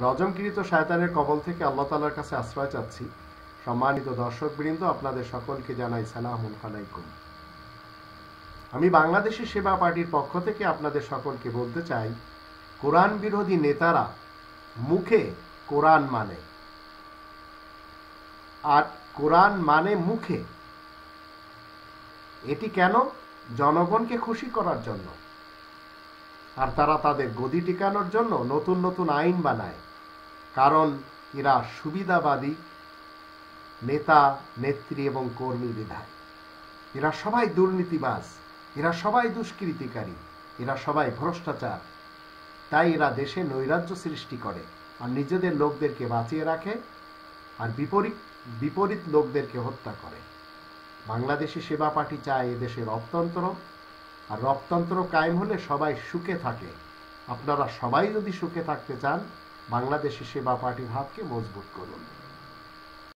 রজমকৃত শায়তানের কবল থেকে আল্লাহ তালার কাছে আশ্রয় চাচ্ছি। সম্মানিত দর্শক বৃন্দ আপনাদের সকলকে জানাই সালাম আলাইকুম। আমি বাংলাদেশের সেবা পার্টির পক্ষ থেকে আপনাদের সকলকে বলতে চাই, কোরআন বিরোধী নেতারা মুখে কোরআন মানে। আর কোরআন মানে মুখে। এটি কেন? জনগণকে খুশি করার জন্য। আর তারা তাদের গদি টিকানোর জন্য নতুন নতুন আইন বানায়। কারণ এরা সুবিধাবাদী নেতা, নেত্রী এবং কর্মী বিধায় এরা সবাই দুর্নীতিবাজ, এরা সবাই দুষ্কৃতিকারী, এরা সবাই ভ্রষ্টাচার। তাই এরা দেশে নৈরাজ্য সৃষ্টি করে আর নিজেদের লোকদেরকে বাঁচিয়ে রাখে আর বিপরীত বিপরীত লোকদেরকে হত্যা করে। বাংলাদেশি সেবা পার্টি চায় এদেশে রপ্তন্ত্র আর রপ্তন্ত্র কায়েম হলে সবাই সুখে থাকে। আপনারা সবাই যদি সুখে থাকতে চান বাংলাদেশি সেবা পার্টির হাতকে মজবুত করুন।